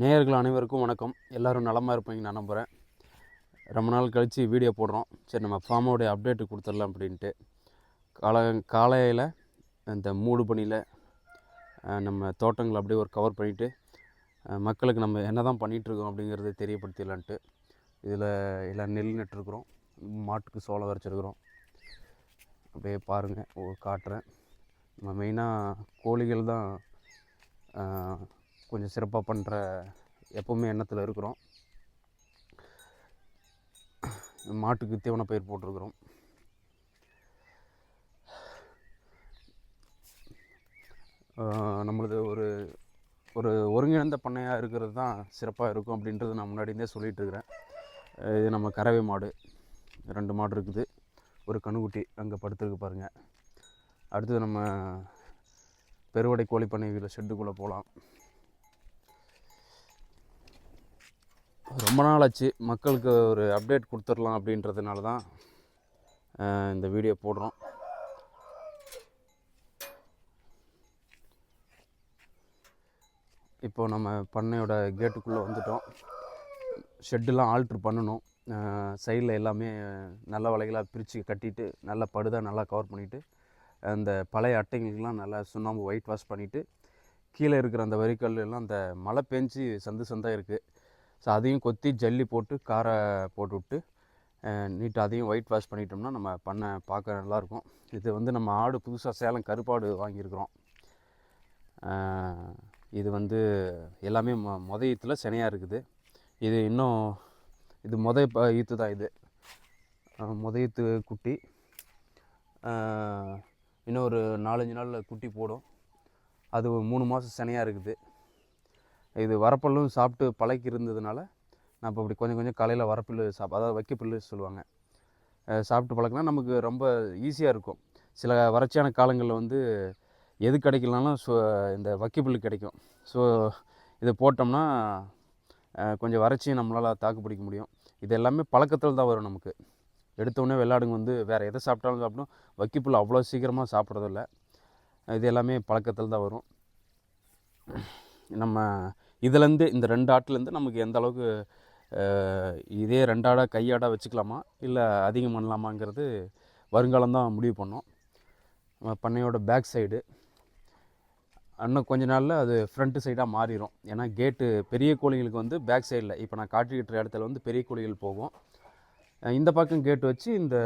நேயர்கள் அனைவருக்கும் வணக்கம். எல்லோரும் நலமாக இருப்பீங்க நான் நம்புகிறேன் ரொம்ப நாள் கழித்து வீடியோ போடுறோம். சரி நம்ம ஃபார்மோடைய அப்டேட்டு கொடுத்துடலாம் அப்படின்ட்டு. கால காலையில் இந்த மூடு பணியில் நம்ம தோட்டங்களை அப்படியே ஒரு கவர் பண்ணிவிட்டு மக்களுக்கு நம்ம என்ன தான் பண்ணிகிட்ருக்கோம் அப்படிங்கிறத தெரியப்படுத்திடலான்ட்டு இதில் எல்லாம் நெல் நட்டுருக்குறோம். மாட்டுக்கு சோளம் வரைச்சிருக்கிறோம். அப்படியே பாருங்கள் காட்டுறேன். நம்ம மெயினாக கோழிகள் தான் கொஞ்சம் சிறப்பாக பண்ணுற எப்போவுமே எண்ணத்தில் இருக்கிறோம். மாட்டுக்கு தீவன பயிர் போட்டிருக்கிறோம். நம்மளது ஒரு ஒரு ஒருங்கிணைந்த பண்ணையாக இருக்கிறது தான் சிறப்பாக இருக்கும் அப்படின்றது நான் முன்னாடி இருந்தே சொல்லிகிட்டு இருக்கிறேன். இது நம்ம கறவை மாடு. ரெண்டு மாடு இருக்குது. ஒரு கணுக்குட்டி அங்கே படுத்துருக்கு பாருங்கள் அடுத்தது நம்ம பெருவடை கோழி பண்ணை வீட்டில் ஷெட்டுக்குள்ளே போகலாம் ரொம்ப நாள் ஆச்சு மக்களுக்கு ஒரு அப்டேட் கொடுத்துடலாம் அப்படின்றதுனால தான் இந்த வீடியோ போடுறோம். இப்போ நம்ம பண்ணையோட கேட்டுக்குள்ளே வந்துட்டோம். ஷெட்டெல்லாம் ஆல்ட்ரு பண்ணணும். சைடில் எல்லாமே நல்ல வலைகளாக பிரித்து கட்டிட்டு நல்லா படுதாக நல்லா கவர் பண்ணிவிட்டு அந்த பழைய அட்டைங்களுக்கெல்லாம் நல்லா சுண்ணாம்பு ஒயிட் வாஷ் பண்ணிவிட்டு கீழே இருக்கிற அந்த வரிக்கல் எல்லாம் அந்த மழை பெஞ்சு சந்து சந்தாக இருக்குது ஸோ அதையும் கொத்தி ஜல்லி போட்டு காரை போட்டு விட்டு நீட்டாக அதையும் ஒயிட் வாஷ் பண்ணிட்டோம்னா நம்ம பண்ண பார்க்க நல்லாயிருக்கும். இது வந்து நம்ம ஆடு புதுசாக சேலம் கருப்பாடு வாங்கியிருக்கிறோம். இது வந்து எல்லாமே மொ மொத ஈத்தில் சினையாக இருக்குது. இது இன்னும் இது மொத ப ஈத்து தான் இது. மொத ஈத்து குட்டி. இன்னும் ஒரு நாலஞ்சு நாளில் குட்டி போடும். அது மூணு மாதம் சினையாக இருக்குது. இது வரப்பல்லும் சாப்பிட்டு பழக்கி இருந்ததுனால நான் இப்போ இப்படி கொஞ்சம் கொஞ்சம் காலையில் வரப்புல்லு சாப் அதாவது வைக்கப்புல்லு சொல்லுவாங்க. சாப்பிட்டு பழக்கினா நமக்கு ரொம்ப ஈஸியாக இருக்கும். சில வறட்சியான காலங்களில் வந்து எது கிடைக்கலனாலும் ஸோ இந்த வக்கிப்புல்லு கிடைக்கும். ஸோ இதை போட்டோம்னா கொஞ்சம் வறட்சியும் நம்மளால் தாக்கு பிடிக்க முடியும். இது எல்லாமே பழக்கத்தில் தான் வரும் நமக்கு. எடுத்தோடனே வெள்ளாடுங்க வந்து வேறு எதை சாப்பிட்டாலும் சாப்பிடும். வக்கிப்புல் அவ்வளோ சீக்கிரமாக சாப்பிட்றதில்ல. இது எல்லாமே பழக்கத்தில் தான் வரும். நம்ம இதுலேருந்து இந்த ரெண்டு ஆட்டிலேருந்து நமக்கு எந்த அளவுக்கு இதே ரெண்டாடாக கையாடாக வச்சுக்கலாமா? இல்லை அதிகம் பண்ணலாமாங்கிறது வருங்காலம் தான் முடிவு பண்ணோம். நம்ம பண்ணையோட பேக் சைடு. இன்னும் கொஞ்ச நாளில் அது ஃப்ரண்ட் சைடாக மாறிடும் ஏன்னா கேட்டு பெரிய கோழிகளுக்கு வந்து பேக் சைடில் இப்போ நான் காட்டிக்கிட்டு இடத்துல வந்து பெரிய கோழிகள் போகும். இந்த பக்கம் கேட்டு வச்சு இந்த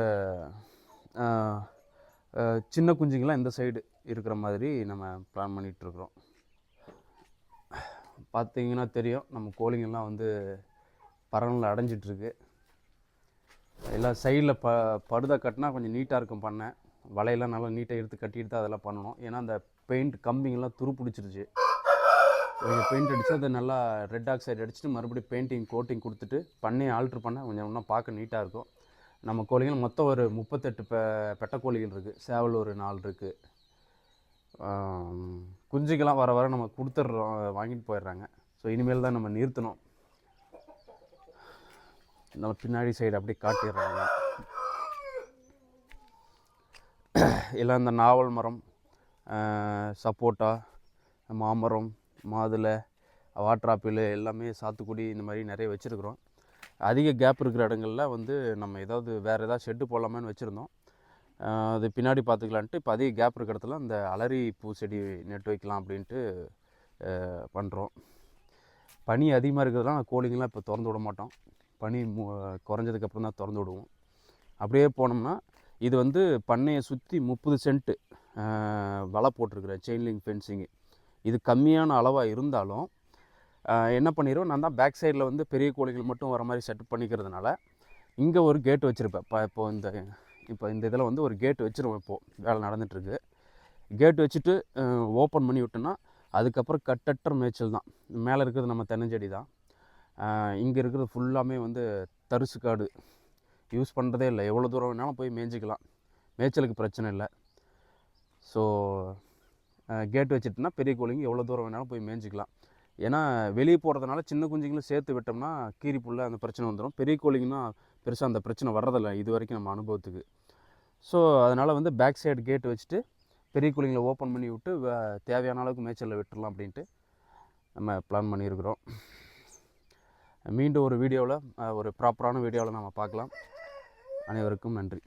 சின்ன குஞ்சுங்களாம் இந்த சைடு இருக்கிற மாதிரி நம்ம பிளான் பண்ணிகிட்ருக்குறோம் பார்த்தீங்கன்னா தெரியும். நம்ம கோழிங்கெல்லாம் வந்து பறவைகள் அடைஞ்சிட்ருக்கு. எல்லாம் சைடில் ப படுதா கட்டினா கொஞ்சம் நீட்டாக இருக்கும் பண்ணேன் வலையெல்லாம் நல்லா நீட்டாக எடுத்து கட்டிட்டு தான் அதெல்லாம் பண்ணணும். ஏன்னா அந்த பெயிண்ட் கம்பிங்கெல்லாம் துரு பிடிச்சிருச்சு கொஞ்சம் பெயிண்ட் அடித்து அதை நல்லா ரெட் ஆக்சைடு அடிச்சுட்டு மறுபடியும் பெயிண்டிங் கோட்டிங் கொடுத்துட்டு பண்ணையை ஆல்ட்ரு பண்ண கொஞ்சம் இன்னும் பார்க்க நீட்டாக இருக்கும். நம்ம கோழிகள் மொத்தம் ஒரு முப்பத்தெட்டு பெ பெட்டை கோழிகள் இருக்குது சேவல் ஒரு நாலு இருக்குது குஞ்சுக்கெல்லாம் வர வர நம்ம கொடுத்துட்றோம் வாங்கிட்டு போயிடுறாங்க. ஸோ இனிமேல் தான் நம்ம நிறுத்தணும். நம்ம பின்னாடி சைடு அப்படியே காட்டிடுறாங்க. எல்லாம் இந்த நாவல் மரம் சப்போட்டா மாமரம் மாதுளை வாட்ராப்பிள் எல்லாமே சாத்துக்குடி இந்த மாதிரி நிறைய வச்சுருக்குறோம். அதிக கேப் இருக்கிற இடங்கள்ல வந்து நம்ம ஏதாவது வேறு ஏதாவது ஷெட்டு போடலாமான்னு வச்சுருந்தோம். அது பின்னாடி பார்த்துக்கலான்ட்டு இப்போ அதிக கேப் இருக்கிற இடத்துல அந்த அலரி பூ செடி நட்டு வைக்கலாம் அப்படின்ட்டு பண்ணுறோம் பனி அதிகமாக இருக்கிறதுலாம் கோழிங்கெலாம் இப்போ திறந்து விட மாட்டோம். பனி மு குறைஞ்சதுக்கப்புறம் தான் திறந்து விடுவோம். அப்படியே போனோம்னா இது வந்து பண்ணையை சுற்றி முப்பது சென்ட்டு வலை போட்டிருக்கிறேன் செயின்லிங் ஃபென்சிங்கு இது கம்மியான அளவாக இருந்தாலும் என்ன பண்ணிடுவோம் நான் தான் பேக் சைடில் வந்து பெரிய கோழிகள் மட்டும் வர மாதிரி செட் பண்ணிக்கிறதுனால இங்கே ஒரு கேட் வச்சுருப்பேன். இப்போ இப்போ இந்த இப்போ இந்த இதில் வந்து ஒரு கேட் வச்சுருவோம் இப்போது வேலை நடந்துகிட்ருக்கு கேட் வச்சுட்டு ஓப்பன் பண்ணி விட்டோன்னா அதுக்கப்புறம் கட்டற்ற மேய்ச்சல் தான். மேலே இருக்கிறது நம்ம தென்னஞ்செடி தான். இங்கே இருக்கிறது ஃபுல்லாமே வந்து தரிசு காடு. யூஸ் பண்ணுறதே இல்லை. எவ்வளோ தூரம் வேணாலும் போய் மேய்ஞ்சிக்கலாம். மேய்ச்சலுக்கு பிரச்சனை இல்லை. ஸோ கேட் வச்சுட்டுனா பெரிய கோழிங்க எவ்வளோ தூரம் வேணாலும் போய் மேய்ஞ்சிக்கலாம். ஏன்னா வெளியே போகிறதுனால சின்ன குஞ்சுங்களும் சேர்த்து விட்டோம்னா கீரி புல்ல அந்த பிரச்சனை வந்துடும் பெரிய கோழிங்கன்னா பெருசாக அந்த பிரச்சனை வர்றதில்லை. இது வரைக்கும் நம்ம அனுபவத்துக்கு. ஸோ அதனால் வந்து பேக் சைடு கேட் வச்சுட்டு பெரிய கோழிங்களை ஓப்பன் பண்ணி விட்டு தேவையான அளவுக்கு மேய்ச்சலில் விட்டுடலாம் அப்படின்ட்டு நம்ம பிளான் பண்ணியிருக்கிறோம். மீண்டும் ஒரு வீடியோவில் ஒரு ப்ராப்பரான வீடியோவில் நம்ம பார்க்கலாம். அனைவருக்கும் நன்றி.